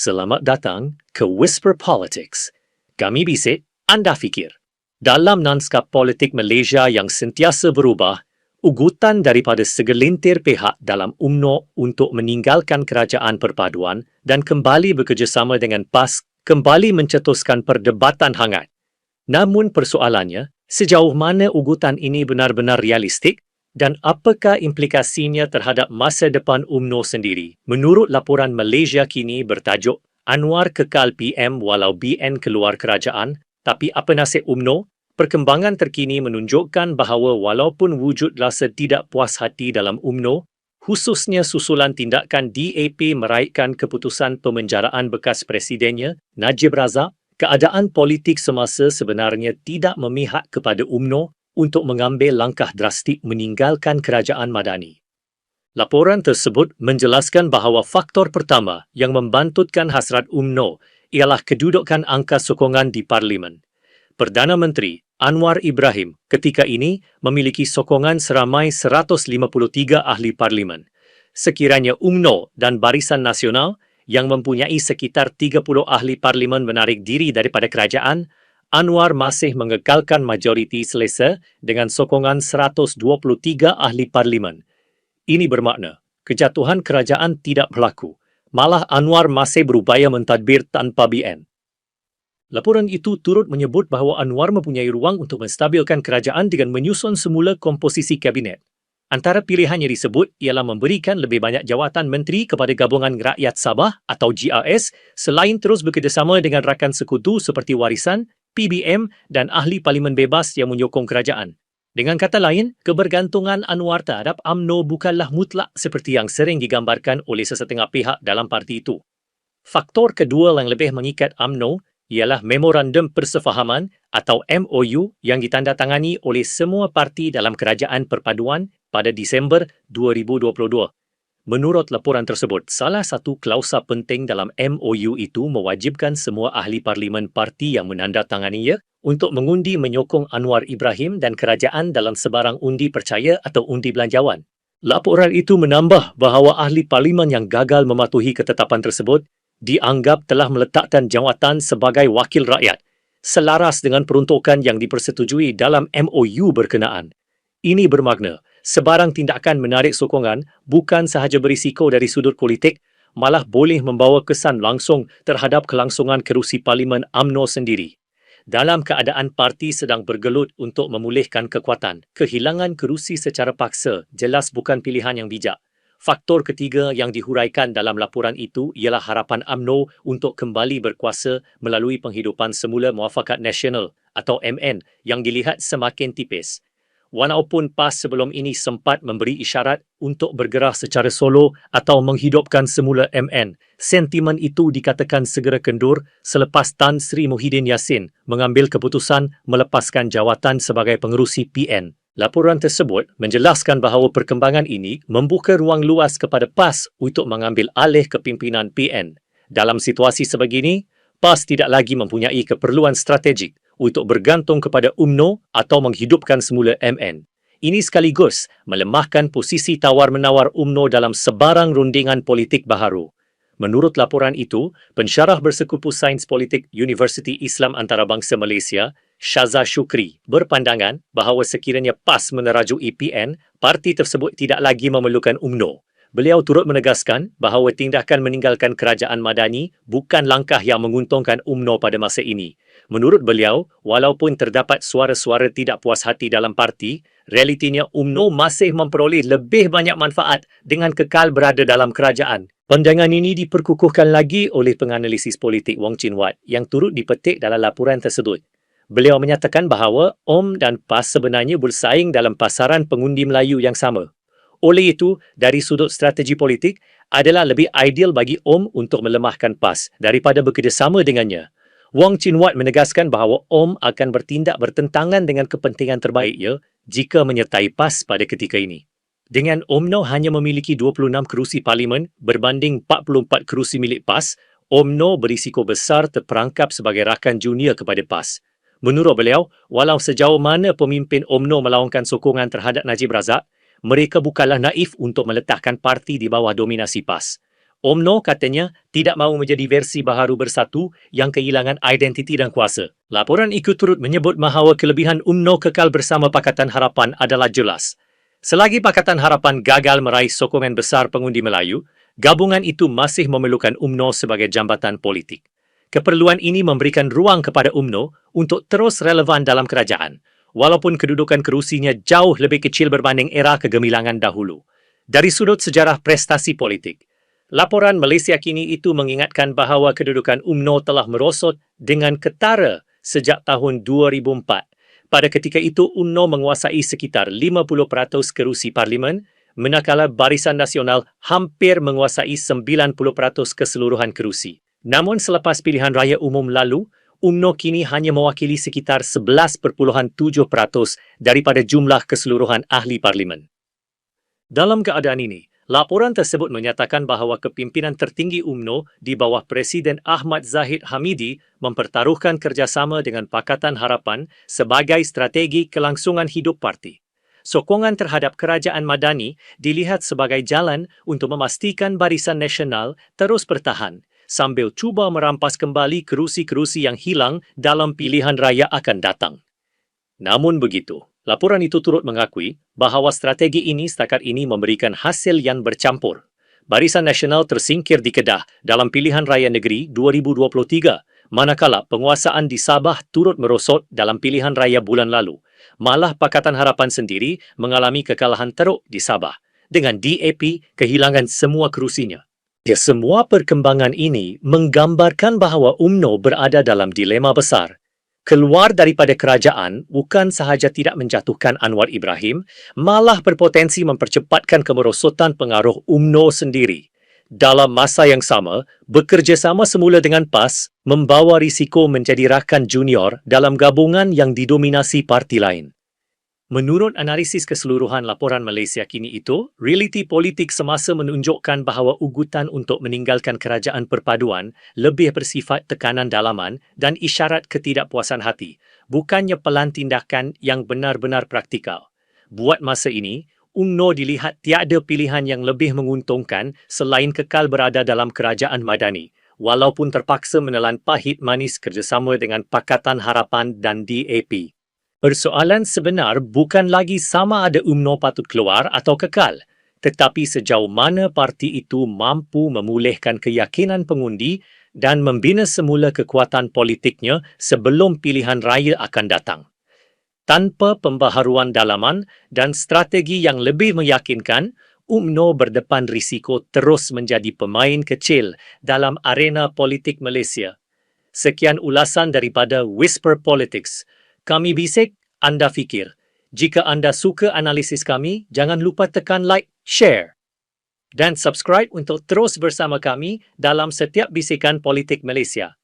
Selamat datang ke Whisper Politics. Kami bisik, anda fikir. Dalam lanskap politik Malaysia yang sentiasa berubah, ugutan daripada segelintir pihak dalam UMNO untuk meninggalkan kerajaan perpaduan dan kembali bekerjasama dengan PAS kembali mencetuskan perdebatan hangat. Namun persoalannya, sejauh mana ugutan ini benar-benar realistik dan apakah implikasinya terhadap masa depan UMNO sendiri? Menurut laporan Malaysia kini bertajuk Anwar kekal PM walau BN keluar kerajaan, tapi apa nasib UMNO? Perkembangan terkini menunjukkan bahawa walaupun wujud rasa tidak puas hati dalam UMNO, khususnya susulan tindakan DAP meraihkan keputusan pemenjaraan bekas presidennya, Najib Razak, keadaan politik semasa sebenarnya tidak memihak kepada UMNO untuk mengambil langkah drastik meninggalkan kerajaan Madani. Laporan tersebut menjelaskan bahawa faktor pertama yang membantutkan hasrat UMNO ialah kedudukan angka sokongan di Parlimen. Perdana Menteri Anwar Ibrahim ketika ini memiliki sokongan seramai 153 ahli parlimen. Sekiranya UMNO dan Barisan Nasional yang mempunyai sekitar 30 ahli parlimen menarik diri daripada kerajaan, Anwar masih mengekalkan majoriti selesa dengan sokongan 123 ahli parlimen. Ini bermakna kejatuhan kerajaan tidak berlaku. Malah Anwar masih berupaya mentadbir tanpa BN. Laporan itu turut menyebut bahawa Anwar mempunyai ruang untuk menstabilkan kerajaan dengan menyusun semula komposisi kabinet. Antara pilihan yang disebut ialah memberikan lebih banyak jawatan menteri kepada Gabungan Rakyat Sabah atau GRS selain terus bekerjasama dengan rakan sekutu seperti Warisan, PBM dan ahli parlimen bebas yang menyokong kerajaan. Dengan kata lain, kebergantungan Anwar terhadap AMNO bukanlah mutlak seperti yang sering digambarkan oleh sesetengah pihak dalam parti itu. Faktor kedua yang lebih mengikat AMNO ialah Memorandum Persefahaman atau MOU yang ditandatangani oleh semua parti dalam Kerajaan Perpaduan pada Disember 2022. Menurut laporan tersebut, salah satu klausa penting dalam MOU itu mewajibkan semua ahli parlimen parti yang menandatanganinya untuk mengundi menyokong Anwar Ibrahim dan kerajaan dalam sebarang undi percaya atau undi belanjawan. Laporan itu menambah bahawa ahli parlimen yang gagal mematuhi ketetapan tersebut dianggap telah meletakkan jawatan sebagai wakil rakyat selaras dengan peruntukan yang dipersetujui dalam MOU berkenaan. Ini bermakna sebarang tindakan menarik sokongan bukan sahaja berisiko dari sudut politik malah boleh membawa kesan langsung terhadap kelangsungan kerusi Parlimen AMNO sendiri. Dalam keadaan parti sedang bergelut untuk memulihkan kekuatan, kehilangan kerusi secara paksa jelas bukan pilihan yang bijak. Faktor ketiga yang dihuraikan dalam laporan itu ialah harapan AMNO untuk kembali berkuasa melalui penghidupan semula muafakat nasional atau MN yang dilihat semakin tipis. Walaupun PAS sebelum ini sempat memberi isyarat untuk bergerak secara solo atau menghidupkan semula MN, sentimen itu dikatakan segera kendur selepas Tan Sri Muhyiddin Yassin mengambil keputusan melepaskan jawatan sebagai pengerusi PN. Laporan tersebut menjelaskan bahawa perkembangan ini membuka ruang luas kepada PAS untuk mengambil alih kepimpinan PN. Dalam situasi sebegini, PAS tidak lagi mempunyai keperluan strategik untuk bergantung kepada UMNO atau menghidupkan semula MN. Ini sekaligus melemahkan posisi tawar-menawar UMNO dalam sebarang rundingan politik baharu. Menurut laporan itu, pensyarah bersekupu Sains Politik Universiti Islam Antarabangsa Malaysia, Syaza Shukri, berpandangan bahawa sekiranya PAS meneraju EPN, parti tersebut tidak lagi memerlukan UMNO. Beliau turut menegaskan bahawa tindakan meninggalkan kerajaan Madani bukan langkah yang menguntungkan UMNO pada masa ini. Menurut beliau, walaupun terdapat suara-suara tidak puas hati dalam parti, realitinya UMNO masih memperoleh lebih banyak manfaat dengan kekal berada dalam kerajaan Pandangan ini diperkukuhkan lagi oleh penganalisis politik Wong Chin Wat yang turut dipetik dalam laporan tersebut. Beliau menyatakan bahawa OM dan PAS sebenarnya bersaing dalam pasaran pengundi Melayu yang sama. Oleh itu, dari sudut strategi politik, adalah lebih ideal bagi OM untuk melemahkan PAS daripada bekerjasama dengannya. Wong Chin Wat menegaskan bahawa OM akan bertindak bertentangan dengan kepentingan terbaiknya jika menyertai PAS pada ketika ini. Dengan UMNO hanya memiliki 26 kerusi parlimen berbanding 44 kerusi milik PAS, UMNO berisiko besar terperangkap sebagai rakan junior kepada PAS. Menurut beliau, walau sejauh mana pemimpin UMNO melaungkan sokongan terhadap Najib Razak, mereka bukanlah naif untuk meletakkan parti di bawah dominasi PAS. UMNO katanya tidak mahu menjadi versi baharu bersatu yang kehilangan identiti dan kuasa. Laporan itu turut menyebut bahawa kelebihan UMNO kekal bersama Pakatan Harapan adalah jelas. Selagi Pakatan Harapan gagal meraih sokongan besar pengundi Melayu, gabungan itu masih memerlukan UMNO sebagai jambatan politik. Keperluan ini memberikan ruang kepada UMNO untuk terus relevan dalam kerajaan, walaupun kedudukan kerusinya jauh lebih kecil berbanding era kegemilangan dahulu. Dari sudut sejarah prestasi politik, Laporan Malaysia kini itu mengingatkan bahawa kedudukan UMNO telah merosot dengan ketara sejak tahun 2004. Pada ketika itu, UMNO menguasai sekitar 50% kerusi parlimen, manakala Barisan Nasional hampir menguasai 90% keseluruhan kerusi. Namun selepas pilihan raya umum lalu, UMNO kini hanya mewakili sekitar 11.7% daripada jumlah keseluruhan ahli parlimen. Dalam keadaan ini, Laporan tersebut menyatakan bahawa kepimpinan tertinggi UMNO di bawah Presiden Ahmad Zahid Hamidi mempertaruhkan kerjasama dengan Pakatan Harapan sebagai strategi kelangsungan hidup parti. Sokongan terhadap kerajaan Madani dilihat sebagai jalan untuk memastikan Barisan Nasional terus bertahan sambil cuba merampas kembali kerusi-kerusi yang hilang dalam pilihan raya akan datang. Namun begitu, Laporan itu turut mengakui bahawa strategi ini setakat ini memberikan hasil yang bercampur. Barisan Nasional tersingkir di Kedah dalam pilihan raya negeri 2023, manakala penguasaan di Sabah turut merosot dalam pilihan raya bulan lalu. Malah Pakatan Harapan sendiri mengalami kekalahan teruk di Sabah dengan DAP kehilangan semua kerusinya. Ya, semua perkembangan ini menggambarkan bahawa UMNO berada dalam dilema besar keluar daripada kerajaan bukan sahaja tidak menjatuhkan Anwar Ibrahim, malah berpotensi mempercepatkan kemerosotan pengaruh UMNO sendiri. Dalam masa yang sama, bekerjasama semula dengan PAS membawa risiko menjadi rakan junior dalam gabungan yang didominasi parti lain. Menurut analisis keseluruhan laporan Malaysia kini itu, realiti politik semasa menunjukkan bahawa ugutan untuk meninggalkan kerajaan perpaduan lebih bersifat tekanan dalaman dan isyarat ketidakpuasan hati, bukannya pelan tindakan yang benar-benar praktikal. Buat masa ini, UMNO dilihat tiada pilihan yang lebih menguntungkan selain kekal berada dalam kerajaan madani, walaupun terpaksa menelan pahit manis kerjasama dengan Pakatan Harapan dan DAP. Persoalan sebenar bukan lagi sama ada UMNO patut keluar atau kekal, tetapi sejauh mana parti itu mampu memulihkan keyakinan pengundi dan membina semula kekuatan politiknya sebelum pilihan raya akan datang. Tanpa pembaharuan dalaman dan strategi yang lebih meyakinkan, UMNO berdepan risiko terus menjadi pemain kecil dalam arena politik Malaysia. Sekian ulasan daripada Whisper Politics. Kami bisik, anda fikir. Jika anda suka analisis kami, jangan lupa tekan like, share dan subscribe untuk terus bersama kami dalam setiap bisikan politik Malaysia.